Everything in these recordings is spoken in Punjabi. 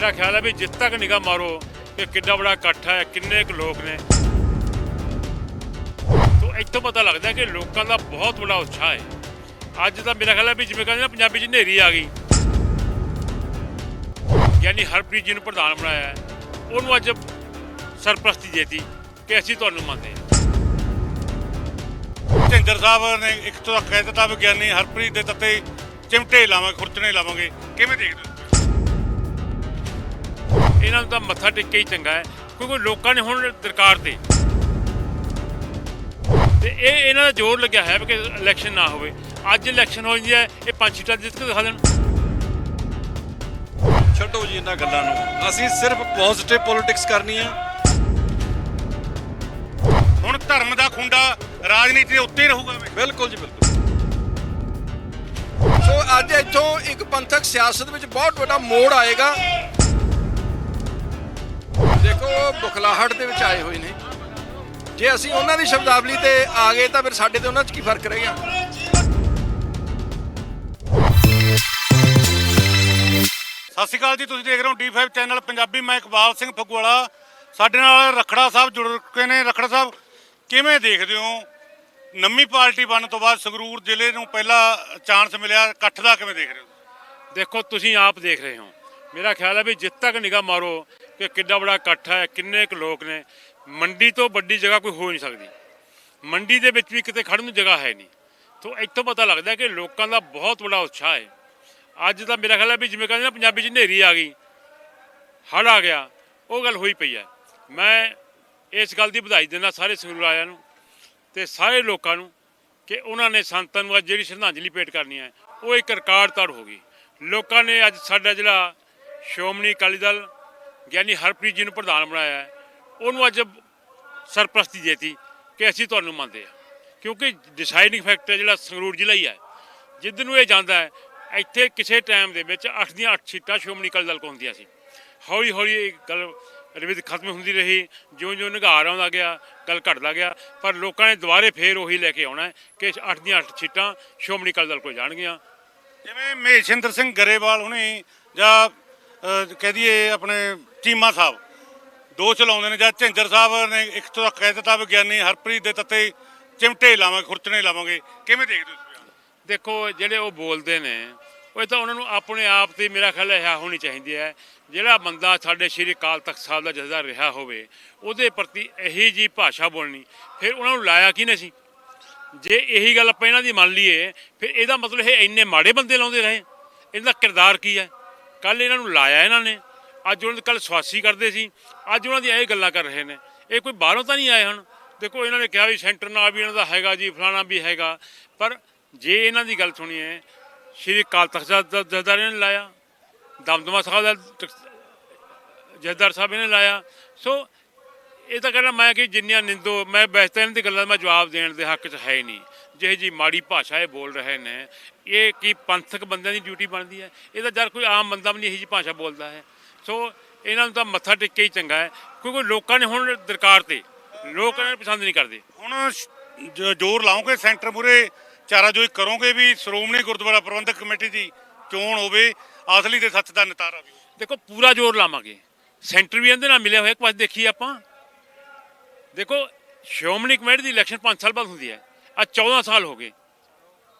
ਮੇਰਾ ਖਿਆਲ ਹੈ ਵੀ ਜਿੱਦ ਤੱਕ ਨਿਗਾਹ ਮਾਰੋ ਕਿ ਕਿੰਨਾ ਬੜਾ ਇਕੱਠ ਹੈ, ਕਿੰਨੇ ਕੁ ਲੋਕ ਨੇ। ਤੋਂ ਇੱਥੋਂ ਪਤਾ ਲੱਗਦਾ ਕਿ ਲੋਕਾਂ ਦਾ ਬਹੁਤ ਬੜਾ ਉਤਸ਼ਾਹ ਹੈ। ਅੱਜ ਤਾਂ ਮੇਰਾ ਖਿਆਲ ਹੈ ਵੀ ਜਿਵੇਂ ਕਹਿੰਦੇ ਨਾ, ਪੰਜਾਬੀ 'ਚ ਹਨੇਰੀ ਆ ਗਈ। ਯਾਨੀ ਹਰਪ੍ਰੀਤ ਜੀ ਨੂੰ ਪ੍ਰਧਾਨ ਬਣਾਇਆ ਹੈ। ਉਹਨੂੰ ਅੱਜ ਸਰਪ੍ਰਸਤੀ ਦੇਤੀ ਕਿ ਅਸੀਂ ਤੁਹਾਨੂੰ ਮੰਨਦੇ ਹਾਂ। ਝਿੰਦਰ ਸਾਹਿਬ ਨੇ ਇੱਕ ਤੋਂ ਕਹਿ ਦਿੱਤਾ, ਵਿਗਿਆਨੀ ਹਰਪ੍ਰੀਤ ਦੇ ਤੱਤੇ ਚਿਮਟੇ ਲਾਵਾਂਗੇ ਖੁਰਚਣੇ ਲਾਵਾਂਗੇ। ਕਿਵੇਂ ਦੇਖਦੇ ਇਹਨਾਂ ਨੂੰ ਤਾਂ ਮੱਥਾ ਟੇਕ ਕੇ ਹੀ ਚੰਗਾ ਹੈ ਕਿਉਂਕਿ ਲੋਕਾਂ ਨੇ ਹੁਣ ਦਰਕਾਰ ਤੇ। ਤੇ ਇਹ ਇਹਨਾਂ ਦਾ ਜ਼ੋਰ ਲੱਗਿਆ ਹੈ ਕਿ ਇਲੈਕਸ਼ਨ ਨਾ ਹੋਵੇ। ਅੱਜ ਇਲੈਕਸ਼ਨ ਹੋ ਜਾਂਦੀ ਹੈ ਇਹ ਪੰਜ ਸੀਟਾਂ ਜਿੱਤ ਕੇ ਦਿਖਾ ਦੇਣ। ਛੱਡੋ ਜੀ ਇਹਨਾਂ ਗੱਲਾਂ ਨੂੰ। ਅਸੀਂ ਸਿਰਫ ਪੋਜ਼ਿਟਿਵ ਪੋਲਿਟਿਕਸ ਕਰਨੀ ਆ। ਹੁਣ ਧਰਮ ਦਾ ਖੁੰਡਾ ਰਾਜਨੀਤੀ ਦੇ ਉੱਤੇ ਰਹੂਗਾ ਵੇ। ਬਿਲਕੁਲ ਜੀ ਬਿਲਕੁਲ। ਸੋ ਅੱਜ ਇੱਥੋਂ ਇੱਕ ਪੰਥਕ ਸਿਆਸਤ ਵਿੱਚ ਬਹੁਤ ਵੱਡਾ ਮੋੜ ਆਏਗਾ। ਦੇਖੋ ਬੁਖਲਾਹਟ ਦੇ ਵਿੱਚ ਆਏ ਹੋਏ ਨੇ। ਜੇ ਅਸੀਂ ਉਹਨਾਂ ਦੀ ਸ਼ਬਦਾਵਲੀ ਤੇ ਆ ਗਏ ਤਾਂ ਫਿਰ ਸਾਡੇ ਤੇ ਉਹਨਾਂ 'ਚ ਕੀ ਫ਼ਰਕ ਰਹੇਗਾ ਸਤਿ ਸ਼੍ਰੀ ਅਕਾਲ ਜੀ ਤੁਸੀਂ ਦੇਖ ਰਹੇ ਹੋ D5 ਚੈਨਲ ਪੰਜਾਬੀ ਮੈਂ ਇਕਬਾਲ ਸਿੰਘ ਫਗਵਾਲਾ ਸਾਡੇ ਨਾਲ ਰਖੜਾ ਸਾਹਿਬ ਜੁੜ ਕੇ ਨੇ। ਰਖੜਾ ਸਾਹਿਬ ਕਿਵੇਂ ਦੇਖਦੇ ਹੋ? ਨਵੀਂ ਪਾਰਟੀ ਬਣਨ ਤੋਂ ਬਾਅਦ ਸੰਗਰੂਰ ਜ਼ਿਲ੍ਹੇ ਨੂੰ ਪਹਿਲਾ ਚਾਂਸ ਮਿਲਿਆ। ਇਕੱਠ ਦਾ ਕਿਵੇਂ ਦੇਖ ਰਹੇ ਹੋ? ਦੇਖੋ ਤੁਸੀਂ ਆਪ ਦੇਖ ਰਹੇ ਹੋ। ਮੇਰਾ ਖਿਆਲ ਹੈ ਵੀ ਜਿੱਦ ਤੱਕ ਨਿਗਾਹ ਮਾਰੋ ਕਿ ਕਿੰਨਾ ਬੜਾ ਇਕੱਠ ਹੈ, ਕਿੰਨੇ ਕੁ ਲੋਕ ਨੇ। ਮੰਡੀ ਤੋਂ ਵੱਡੀ ਜਗ੍ਹਾ ਕੋਈ ਹੋ ਨਹੀਂ ਸਕਦੀ। ਮੰਡੀ ਦੇ ਵਿੱਚ ਵੀ ਕਿਤੇ ਖੜਨ ਨੂੰ ਜਗ੍ਹਾ ਹੈ ਨਹੀਂ। ਤੋਂ ਇੱਥੋਂ ਪਤਾ ਲੱਗਦਾ ਕਿ ਲੋਕਾਂ ਦਾ ਬਹੁਤ ਵੱਡਾ ਉਤਸ਼ਾਹ ਹੈ। ਅੱਜ ਤਾਂ ਮੇਰਾ ਖਿਆਲ ਹੈ ਵੀ ਜਿਵੇਂ ਕਹਿੰਦੇ ਨਾ, ਪੰਜਾਬੀ 'ਚ ਹਨੇਰੀ ਆ ਗਈ। ਹੜ ਆ ਗਿਆ। ਉਹ ਗੱਲ ਹੋਈ ਪਈ ਹੈ। ਮੈਂ ਇਸ ਗੱਲ ਦੀ ਵਧਾਈ ਦਿੰਦਾ ਸਾਰੇ ਸੰਗਰੂਰ ਆਇਆਂ ਨੂੰ ਤੇ ਸਾਰੇ ਲੋਕਾਂ ਨੂੰ ਕਿ ਉਹਨਾਂ ਨੇ ਸੰਤਾਂ ਨੂੰ ਅੱਜ ਜਿਹੜੀ ਸ਼ਰਧਾਂਜਲੀ ਭੇਟ ਕਰਨੀ ਹੈ, ਉਹ ਇੱਕ ਰਿਕਾਰਡ ਤੜ ਹੋ ਗਈ। ਲੋਕਾਂ ਨੇ ਅੱਜ ਸਾਡਾ ਜਿਹੜਾ ਸ਼੍ਰੋਮਣੀ ਅਕਾਲੀ ਦਲ ਗਿਆਨੀ ਹਰਪ੍ਰੀਤ ਜੀ ਨੂੰ ਪ੍ਰਧਾਨ ਬਣਾਇਆ ਉਹਨੂੰ ਅੱਜ ਸਰਪ੍ਰਸਤੀ ਦੇਤੀ ਕਿ ਅਸੀਂ ਤੁਹਾਨੂੰ ਮੰਨਦੇ ਹਾਂ। ਕਿਉਂਕਿ ਡਿਸਾਈਡਿੰਗ ਫੈਕਟਰ ਜਿਹੜਾ ਸੰਗਰੂਰ ਜ਼ਿਲ੍ਹਾ ਹੀ ਹੈ। ਜਿੱਦ ਨੂੰ ਇਹ ਜਾਂਦਾ ਹੈ, ਇੱਥੇ ਕਿਸੇ ਟਾਈਮ ਦੇ ਵਿੱਚ ਅੱਠ ਦੀਆਂ ਅੱਠ ਸੀਟਾਂ ਸ਼੍ਰੋਮਣੀ ਅਕਾਲੀ ਦਲ ਕੋਲ ਹੁੰਦੀਆਂ ਸੀ। ਹੌਲੀ ਹੌਲੀ ਇਹ ਗੱਲ ਰਿਵਿਤ ਖਤਮ ਹੁੰਦੀ ਰਹੀ ਜਿਉਂ ਜਿਉਂ ਨਿਗਾਰ ਆਉਂਦਾ ਗਿਆ, ਗੱਲ ਘਟਦਾ ਗਿਆ, ਪਰ ਲੋਕਾਂ ਨੇ ਦੁਬਾਰੇ ਫੇਰ ਉਹੀ ਲੈ ਕੇ ਆਉਣਾ ਕਿ ਅੱਠ ਦੀਆਂ ਅੱਠ ਸੀਟਾਂ ਸ਼੍ਰੋਮਣੀ ਅਕਾਲੀ ਦਲ ਕੋਲ ਜਾਣਗੀਆਂ। ਜਿਵੇਂ ਮਹੇਸ਼ਿੰਦਰ ਸਿੰਘ ਗਰੇਵਾਲ ਹੁਣੇ ਜਾਂ ਕਹਿ ਦਈਏ ਆਪਣੇ ਚੀਮਾ ਸਾਹਿਬ। ਦੋ ਚਲਾਉਂਦੇ ਨੇ ਜਾਂ ਝਿੰਜਰ ਸਾਹਿਬ ਨੇ ਇੱਕ ਤੋਂ ਕਹਿ ਦਿੱਤਾ ਵਿਗਿਆਨੀ ਹਰਪ੍ਰੀਤ ਦੇ ਤੱਤੇ ਚਿਮਟੇ ਲਾਵਾਂਗੇ, ਖੁਰਚਣੇ ਲਾਵਾਂਗੇ। ਕਿਵੇਂ ਦੇਖਦੇ ਹੋ ਦੇਖੋ, ਜਿਹੜੇ ਉਹ ਬੋਲਦੇ ਨੇ, ਉਹ ਤਾਂ ਉਹਨਾਂ ਨੂੰ ਆਪਣੇ ਆਪ ਤੇ ਮੇਰਾ ਖਿਆਲ ਹੈ ਹੋਣੀ ਚਾਹੀਦੀ ਹੈ। ਜਿਹੜਾ ਬੰਦਾ ਸਾਡੇ ਸ਼੍ਰੀ ਅਕਾਲ ਤਖਤ ਸਾਹਿਬ ਦਾ ਜਥੇਦਾਰ ਰਿਹਾ ਹੋਵੇ, ਉਹਦੇ ਪ੍ਰਤੀ ਇਹੀ ਜੀ ਭਾਸ਼ਾ ਬੋਲਣੀ, ਫਿਰ ਉਹਨਾਂ ਨੂੰ ਲਾਇਆ ਕਿਹਨੇ ਸੀ? ਜੇ ਇਹੀ ਗੱਲ ਆਪਾਂ ਇਹਨਾਂ ਦੀ ਮੰਨ ਲਈਏ, ਫਿਰ ਇਹਦਾ ਮਤਲਬ ਇਹ ਇੰਨੇ ਮਾੜੇ ਬੰਦੇ ਲਾਉਂਦੇ ਰਹੇ? ਇਹਦਾ ਕਿਰਦਾਰ ਕੀ ਹੈ? ਕੱਲ ਇਹਨਾਂ ਨੂੰ ਲਾਇਆ ਇਹਨਾਂ ਨੇ। ਅੱਜ ਉਹਨਾਂ ਦੇ ਕੱਲ ਸਵਾਸੀ ਕਰਦੇ ਸੀ। ਅੱਜ ਉਹਨਾਂ ਦੀਆਂ ਇਹ ਗੱਲਾਂ ਕਰ ਰਹੇ ਨੇ। ਇਹ ਕੋਈ ਬਾਹਰੋਂ ਤਾਂ ਨਹੀਂ ਆਏ ਹਨ? ਦੇਖੋ, ਇਹਨਾਂ ਨੇ ਕਿਹਾ ਵੀ ਸੈਂਟਰ ਨਾਲ ਵੀ ਇਹਨਾਂ ਦਾ ਹੈਗਾ ਜੀ, ਫਲਾਣਾ ਵੀ ਹੈਗਾ। ਪਰ ਜੇ ਇਹਨਾਂ ਦੀ ਗੱਲ ਸੁਣੀਏ, ਸ਼੍ਰੀ ਅਕਾਲ ਤਖਤ ਸਾਹਿਬ ਦਾ ਜਥੇਦਾਰ ਨੇ ਲਾਇਆ। ਦਮਦਮਾ ਸਾਹਿਬ ਦਾ ਟਕ- ਜਥੇਦਾਰ ਸਾਹਿਬ ਨੇ ਲਾਇਆ। ਸੋ, ਇਹ ਤਾਂ ਕਹਿੰਦਾ ਮੈਂ ਕਿ ਜਿੰਨੀਆਂ ਨਿੰਦੋ, ਮੈਂ ਵੈਸੇ ਤਾਂ ਇਹਨਾਂ ਦੀ ਗੱਲਾਂ ਦਾ ਮੈਂ ਜਵਾਬ ਦੇਣ ਦੇ ਹੱਕ 'ਚ ਹੈ ਹੀ ਨਹੀਂ। ਜਿਹੇ ਜੀ ਮਾੜੀ ਭਾਸ਼ਾ ਇਹ ਬੋਲ ਰਹੇ ਨੇ ਇਹ ਕੀ ਪੰਥਕ ਬੰਦਿਆਂ ਦੀ ਡਿਊਟੀ ਬਣਦੀ ਹੈ? ਇਹ ਤਾਂ ਜਦ ਕੋਈ ਆਮ ਬੰਦਾ ਵੀ ਨਹੀਂ ਇਹੋ ਜੀ ਭਾਸ਼ਾ ਬੋਲਦਾ ਹੈ। ਸੋ ਇਹਨਾਂ ਨੂੰ ਤਾਂ ਮੱਥਾ ਟੇਕ ਕੇ ਹੀ ਚੰਗਾ ਹੈ ਕਿਉਂਕਿ ਲੋਕਾਂ ਨੇ ਹੁਣ ਦਰਕਾਰ ਤੇ ਲੋਕ ਇਹਨਾਂ ਨੂੰ ਪਸੰਦ ਨਹੀਂ ਕਰਦੇ। ਹੁਣ ਜ਼ੋਰ ਲਾਓਗੇ ਸੈਂਟਰ ਮੂਰੇ ਚਾਰਾਜੋਈ ਕਰੋਗੇ ਵੀ ਸ਼੍ਰੋਮਣੀ ਗੁਰਦੁਆਰਾ ਪ੍ਰਬੰਧਕ ਕਮੇਟੀ ਦੀ ਚੋਣ ਹੋਵੇ ਅਸਲੀ ਤੇ ਸੱਚ ਦਾ ਨਿਤਾਰਾ ਵੀ ਦੇਖੋ ਪੂਰਾ ਜ਼ੋਰ ਲਾਵਾਂਗੇ। ਸੈਂਟਰ ਵੀ ਇਹਦੇ ਨਾਲ ਮਿਲਿਆ ਹੋਇਆ ਇੱਕ ਪਾਸੇ ਦੇਖੀਏ ਆਪਾਂ। ਦੇਖੋ ਸ਼੍ਰੋਮਣੀ ਕਮੇਟੀ ਦੀ ਇਲੈਕਸ਼ਨ 5 ਸਾਲ ਬਾਅਦ ਹੁੰਦੀ ਹੈ। ਅੱਜ 14 ਸਾਲ ਹੋ ਗਏ।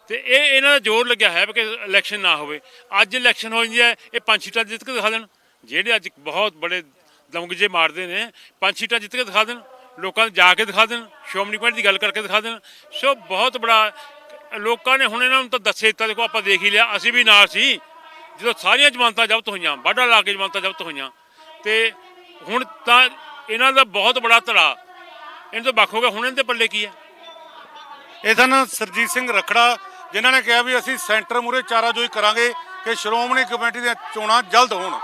ਤੇ ਇਹ ਇਹਨਾਂ ਦਾ ਜ਼ੋਰ ਲੱਗਿਆ ਹੈ ਵੀ ਕਿ ਇਲੈਕਸ਼ਨ ਨਾ ਹੋਵੇ। ਅੱਜ ਇਲੈਕਸ਼ਨ ਹੋ ਜਾਂਦੀ ਹੈ, ਇਹ ਪੰਜ ਸੀਟਾਂ ਜਿੱਤ ਕੇ ਦਿਖਾ ਦੇਣ। ਜਿਹੜੇ ਅੱਜ ਬਹੁਤ ਬੜੇ ਦਮਗਜੇ ਮਾਰਦੇ ਨੇ, ਪੰਜ ਸੀਟਾਂ ਜਿੱਤ ਕੇ ਦਿਖਾ ਦੇਣ। ਲੋਕਾਂ ਨੂੰ ਜਾ ਕੇ ਦਿਖਾ ਦੇਣ, ਸ਼੍ਰੋਮਣੀ ਕਮੇਟੀ ਦੀ ਗੱਲ ਕਰਕੇ ਦਿਖਾ ਦੇਣ। ਸੋ ਬਹੁਤ ਬੜਾ, ਲੋਕਾਂ ਨੇ ਹੁਣ ਇਹਨਾਂ ਨੂੰ ਤਾਂ ਦੱਸੇ ਦਿੱਤਾ, ਦੇਖੋ ਆਪਾਂ ਦੇਖ ਹੀ ਲਿਆ, ਅਸੀਂ ਵੀ ਨਾਲ ਸੀ। ਜਦੋਂ ਸਾਰੀਆਂ ਜ਼ਮਾਨਤਾਂ ਜ਼ਬਤ ਹੋਈਆਂ ਵਾਢਾ ਲਾ ਕੇ ਜ਼ਮਾਨਤਾਂ ਜ਼ਬਤ ਹੋਈਆਂ। ਤੇ ਹੁਣ ਤਾਂ ਇਹਨਾਂ ਦਾ ਬਹੁਤ ਬੜਾ ਧੜਾ। ਇਹਨਾਂ ਤੋਂ ਵੱਖ ਹੋ ਗਿਆ, ਹੁਣ ਇਹਨਾਂ ਦੇ ਪੱਲੇ ਕੀ ਹੈ? ਇਹ ਸਨ ਸਰਜੀਤ ਸਿੰਘ ਰਖੜਾ ਜਿਨ੍ਹਾਂ ਨੇ ਕਿਹਾ ਵੀ ਅਸੀਂ ਸੈਂਟਰ ਮੂਰੇ ਚਾਰਾਜੋਈ ਕਰਾਂਗੇ ਕਿ ਸ਼੍ਰੋਮਣੀ ਕਮੇਟੀ ਦੀਆਂ ਚੋਣਾਂ ਜਲਦ ਹੋਣ।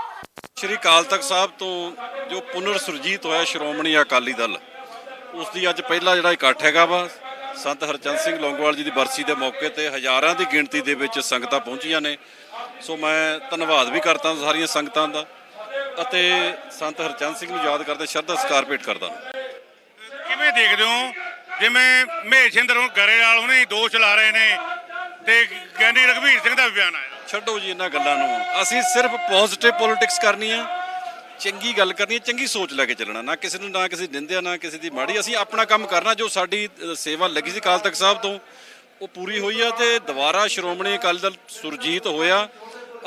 ਸ਼੍ਰੀ ਅਕਾਲ ਤਖਤ ਸਾਹਿਬ ਤੋਂ ਜੋ ਪੁਨਰ ਸੁਰਜੀਤ ਹੋਇਆ ਸ਼੍ਰੋਮਣੀ ਅਕਾਲੀ ਦਲ ਉਸ ਦੀ ਅੱਜ ਪਹਿਲਾ ਜਿਹੜਾ ਇਕੱਠ ਹੈਗਾ ਵਾ ਸੰਤ ਹਰਚੰਦ ਸਿੰਘ ਲੌਂਗੋਵਾਲ ਜੀ ਦੀ ਬਰਸੀ ਦੇ ਮੌਕੇ ਤੇ ਹਜ਼ਾਰਾਂ ਦੀ ਗਿਣਤੀ ਦੇ ਵਿੱਚ ਸੰਗਤਾਂ ਪਹੁੰਚੀਆਂ ਨੇ। ਸੋ ਮੈਂ ਧੰਨਵਾਦ ਵੀ ਕਰਦਾ ਸਾਰੀਆਂ ਸੰਗਤਾਂ ਦਾ ਅਤੇ ਸੰਤ ਹਰਚੰਦ ਸਿੰਘ ਨੂੰ ਯਾਦ ਕਰਦੇ ਸ਼ਰਧਾ ਸਤਿਕਾਰ ਭੇਟ ਕਰਦਾ ਕਿਵੇਂ ਦੇਖਦੇ ਹੋ ਜਿਵੇਂ ਮਹੇਸ਼ਿੰਦਰ ਹੁਣ ਗਰੇਵਾਲ ਹੁਣੇ ਦੋਸ਼ ਲਾ ਰਹੇ ਨੇ ਤੇ ਗਿਆਨੀ ਰਘਵੀਰ ਸਿੰਘ ਦਾ ਵੀ ਬਿਆਨ ਆਇਆ। ਛੱਡੋ ਜੀ ਇਹਨਾਂ ਗੱਲਾਂ ਨੂੰ। ਅਸੀਂ ਸਿਰਫ ਪੋਜ਼ਿਟਿਵ ਪੋਲਿਟਿਕਸ ਕਰਨੀ ਆ, ਚੰਗੀ ਗੱਲ ਕਰਨੀ ਹੈ ਚੰਗੀ ਸੋਚ ਲੈ ਕੇ ਚੱਲਣਾ। ਨਾ ਕਿਸੇ ਨੂੰ ਨਾ ਕਿਸੇ ਦੀ ਨਿੰਦਿਆ, ਨਾ ਕਿਸੇ ਦੀ ਮਾੜੀ। ਅਸੀਂ ਆਪਣਾ ਕੰਮ ਕਰਨਾ, ਜੋ ਸਾਡੀ ਸੇਵਾ ਲੱਗੀ ਸੀ ਅਕਾਲ ਤਖਤ ਸਾਹਿਬ ਤੋਂ, ਉਹ ਪੂਰੀ ਹੋਈ ਆ ਤੇ ਦੁਬਾਰਾ ਸ਼੍ਰੋਮਣੀ ਅਕਾਲੀ ਦਲ ਸੁਰਜੀਤ ਹੋਇਆ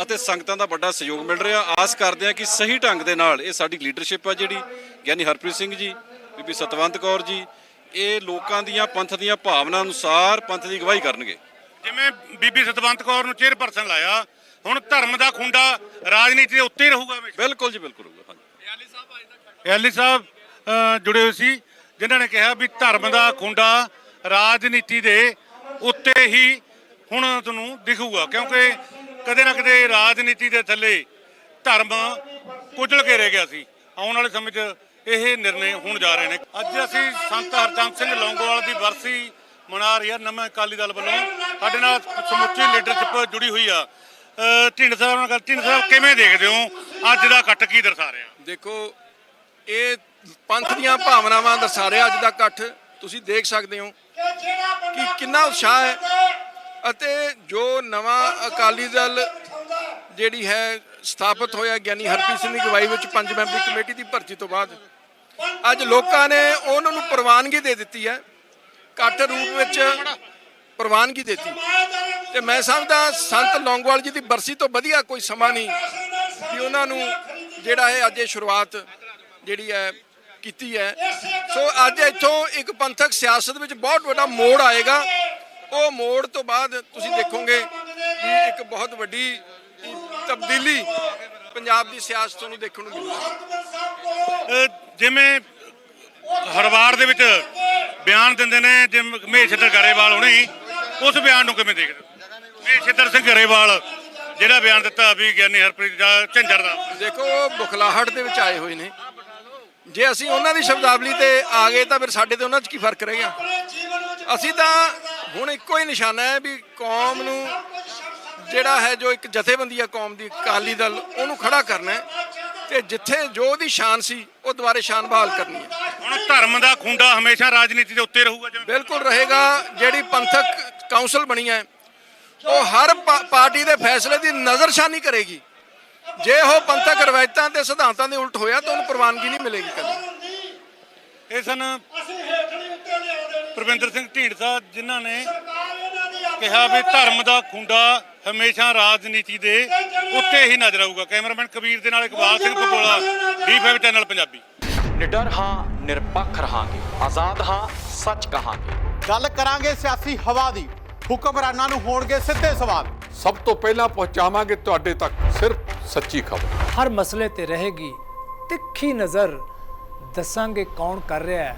ਅਤੇ ਸੰਗਤਾਂ ਦਾ ਵੱਡਾ ਸਹਿਯੋਗ ਮਿਲ ਰਿਹਾ। ਆਸ ਕਰਦੇ ਆ ਕਿ ਸਹੀ ਢੰਗ ਦੇ ਨਾਲ ਇਹ ਸਾਡੀ ਲੀਡਰਸ਼ਿਪ ਆ ਜਿਹੜੀ, ਗਿਆਨੀ ਹਰਪ੍ਰੀਤ ਸਿੰਘ ਜੀ, ਬੀਬੀ ਸਤਵੰਤ ਕੌਰ ਜੀ ਇਹ ਲੋਕਾਂ ਦੀਆਂ ਪੰਥ ਦੀਆਂ ਭਾਵਨਾ ਅਨੁਸਾਰ ਪੰਥ ਦੀ ਅਗਵਾਈ ਕਰਨਗੇ। ਜਿਵੇਂ ਬੀਬੀ ਸਤਵੰਤ ਕੌਰ ਨੂੰ ਚੇਅਰਪਰਸਨ ਲਾਇਆ ਹੁਣ ਧਰਮ ਦਾ ਖੁੰਡਾ ਰਾਜਨੀਤੀ ਦੇ ਉੱਤੇ ਰਹੂਗਾ ਹਮੇਸ਼ਾ। ਬਿਲਕੁਲ ਜੀ ਬਿਲਕੁਲ ਹਾਂਜੀ। ਐਲੀ ਸਾਹਿਬ ਅ, ਜੁੜੇ ਹੋਏ ਸੀ ਜਿਨ੍ਹਾਂ ਨੇ ਕਿਹਾ ਵੀ ਧਰਮ ਦਾ ਖੁੰਡਾ ਰਾਜਨੀਤੀ ਦੇ ਉੱਤੇ ਹੀ ਹੁਣ ਤੁਹਾਨੂੰ ਦਿਖੂਗਾ ਕਿਉਂਕਿ ਕਦੇ ਨਾ ਕਦੇ ਰਾਜਨੀਤੀ ਦੇ ਥੱਲੇ ਧਰਮ ਕੁਚਲ ਕੇ ਰਹਿ ਗਿਆ ਸੀ। ਆਉਣ ਵਾਲੇ ਸਮੇਂ 'ਚ ਇਹ ਨਿਰਣੇ ਹੋਣ ਜਾ ਰਹੇ ਨੇ। ਅੱਜ ਅਸੀਂ ਸੰਤ ਹਰਚੰਦ ਸਿੰਘ ਲੌਂਗੋਵਾਲ ਦੀ ਵਰਸੀ ਮਨਾ ਰਹੀ ਆ ਨਵੇਂ ਅਕਾਲੀ ਦਲ ਵੱਲੋਂ ਸਾਡੇ ਨਾਲ ਸਮੁੱਚੀ ਲੀਡਰਸ਼ਿਪ ਜੁੜੀ ਹੋਈ ਆ। ਅ, ਢਿੰਡ ਸਾਹਿਬ ਨਾਲ ਗੱਲ ਢਿੰਡ ਸਾਹਿਬ ਕਿਵੇਂ ਦੇਖਦੇ ਹੋ? ਅੱਜ ਦਾ ਇਕੱਠ ਕੀ ਦਰਸਾ ਰਿਹਾ? ਦੇਖੋ ਇਹ ਪੰਥ ਦੀਆਂ ਭਾਵਨਾਵਾਂ ਦਰਸਾ ਰਿਹਾ ਅੱਜ ਦਾ ਇਕੱਠ। ਤੁਸੀਂ ਦੇਖ ਸਕਦੇ ਹੋ ਕਿ ਕਿੰਨਾ ਉਤਸ਼ਾਹ ਹੈ। ਅਤੇ ਜੋ ਨਵਾਂ ਅਕਾਲੀ ਦਲ ਜਿਹੜੀ ਹੈ ਸਥਾਪਿਤ ਹੋਇਆ ਗਿਆਨੀ ਹਰਪ੍ਰੀਤ ਸਿੰਘ ਦੀ ਅਗਵਾਈ ਵਿੱਚ ਪੰਜ ਮੈਂਬਰੀ ਕਮੇਟੀ ਦੀ ਭਰਤੀ ਤੋਂ ਬਾਅਦ। ਅੱਜ ਲੋਕਾਂ ਨੇ ਉਹਨਾਂ ਨੂੰ ਪ੍ਰਵਾਨਗੀ ਦੇ ਦਿੱਤੀ ਹੈ। ਘੱਟ ਰੂਪ ਵਿੱਚ ਪ੍ਰਵਾਨਗੀ ਦਿੱਤੀ। ਤੇ ਮੈਂ ਸਮਝਦਾ ਸੰਤ ਲੌਂਗਵਾਲ ਜੀ ਦੀ ਬਰਸੀ ਤੋਂ ਵਧੀਆ ਕੋਈ ਸਮਾਂ ਨਹੀਂ ਕਿ ਉਹਨਾਂ ਨੂੰ ਜਿਹੜਾ ਹੈ ਅੱਜ ਇਹ ਸ਼ੁਰੂਆਤ ਜਿਹੜੀ ਹੈ ਕੀਤੀ ਹੈ। ਸੋ ਅੱਜ ਇੱਥੋਂ ਇੱਕ ਪੰਥਕ ਸਿਆਸਤ ਵਿੱਚ ਬਹੁਤ ਵੱਡਾ ਮੋੜ ਆਏਗਾ। ਉਹ ਮੋੜ ਤੋਂ ਬਾਅਦ ਤੁਸੀਂ ਦੇਖੋਗੇ ਕਿ ਇੱਕ ਬਹੁਤ ਵੱਡੀ ਤਬਦੀਲੀ ਪੰਜਾਬ ਦੀ ਸਿਆਸਤ ਨੂੰ ਦੇਖਣ ਨੂੰ ਜਿਵੇਂ ਹਰਵਾੜ ਦੇ ਵਿੱਚ ਬਿਆਨ ਦਿੰਦੇ ਨੇ ਜਿਵੇਂ ਮਹੇਸ਼ਦਰ ਗਰੇਵਾਲ ਹੁਣੀ ਉਸ ਬਿਆਨ ਨੂੰ ਕਿਵੇਂ ਦੇਖਦੇ ਮਹੇਸ਼ਦਰ ਸਿੰਘ ਗਰੇਵਾਲ ਜਿਹੜਾ ਬਿਆਨ ਦਿੱਤਾ ਵੀ ਗਿਆਨੀ ਹਰਪ੍ਰੀਤ ਦਾ ਝੰਜਰ ਦਾ। ਦੇਖੋ ਬੁਖਲਾਹਟ ਦੇ ਵਿੱਚ ਆਏ ਹੋਏ ਨੇ। ਜੇ ਅਸੀਂ ਉਹਨਾਂ ਦੀ ਸ਼ਬਦਾਵਲੀ ਤੇ ਆ ਗਏ ਤਾਂ ਫਿਰ ਸਾਡੇ ਤੇ ਉਹਨਾਂ 'ਚ ਕੀ ਫ਼ਰਕ ਰਹਿ ਗਿਆ? ਅਸੀਂ ਤਾਂ ਹੁਣ ਇੱਕੋ ਹੀ ਨਿਸ਼ਾਨਾ ਹੈ ਵੀ ਕੌਮ ਨੂੰ ਜਿਹੜਾ ਹੈ ਜੋ ਇੱਕ ਜਥੇਬੰਦੀ ਹੈ ਕੌਮ ਦੀ ਅਕਾਲੀ ਦਲ ਉਹਨੂੰ ਖੜਾ ਕਰਨਾ ਹੈ ਤੇ ਜਿੱਥੇ ਜੋ ਉਹਦੀ ਸ਼ਾਨ ਸੀ ਉਹ ਦੁਬਾਰੇ ਸ਼ਾਨ ਬਹਾਲ ਕਰਨੀ ਹੈ। ਹੁਣ ਧਰਮ ਦਾ ਖੁੰਡਾ ਹਮੇਸ਼ਾ ਰਾਜਨੀਤੀ ਦੇ ਉੱਤੇ ਰਹੂਗਾ ਜਿਵੇਂ ਬਿਲਕੁਲ ਰਹੇਗਾ ਜਿਹੜੀ ਪੰਥਕ ਕਾਉਂਸਲ ਬਣੀ ਹੈ ਉਹ ਹਰ ਪਾਰਟੀ ਦੇ ਫੈਸਲੇ ਦੀ ਨਜ਼ਰਸ਼ਾਨੀ ਕਰੇਗੀ। ਜੇ ਉਹ ਪੰਥਕ ਰਵਾਇਤਾਂ ਤੇ ਸਿਧਾਂਤਾਂ ਦੇ ਉਲਟ ਹੋਇਆ ਤਾਂ ਉਹਨੂੰ ਪ੍ਰਵਾਨਗੀ ਨਹੀਂ ਮਿਲੇਗੀ ਕਦੇ। ਇਹ ਸਨ ਪ੍ਰਵਿੰਦਰ ਸਿੰਘ ਢੀਂਡਸਾ ਜਿਨ੍ਹਾਂ ਨੇ ਕਿਹਾ ਵੀ ਧਰਮ ਦਾ ਖੁੰਡਾ ਹਮੇਸ਼ਾ ਰਾਜਨੀਤੀ ਦੇ ਉੱਤੇ ਹੀ ਨਜ਼ਰ ਆਊਗਾ। ਕੈਮਰਾਮੈਨ ਕਬੀਰ ਦੇ ਨਾਲ Iqbal Singh Pagola D five channel Punjabi. ਨਿਡਰ ਹਾਂ ਨਿਰਪੱਖ ਰਹਾਂਗੇ। ਆਜ਼ਾਦ ਹਾਂ ਸੱਚ ਕਹਾਂਗੇ। ਗੱਲ ਕਰਾਂਗੇ ਸਿਆਸੀ ਹਵਾ ਦੀ। ਹੁਕਮਰਾਨਾਂ ਨੂੰ ਹੋਣਗੇ ਸਿੱਧੇ ਸਵਾਲ। ਸਭ ਤੋਂ ਪਹਿਲਾਂ ਪਹੁੰਚਾਵਾਂਗੇ ਤੁਹਾਡੇ ਤੱਕ ਸਿਰਫ ਸੱਚੀ ਖਬਰ। ਹਰ ਮਸਲੇ ਤੇ ਰਹੇਗੀ ਤਿੱਖੀ ਨਜ਼ਰ। ਦੱਸਾਂਗੇ ਕੌਣ ਕਰ ਰਿਹਾ ਹੈ।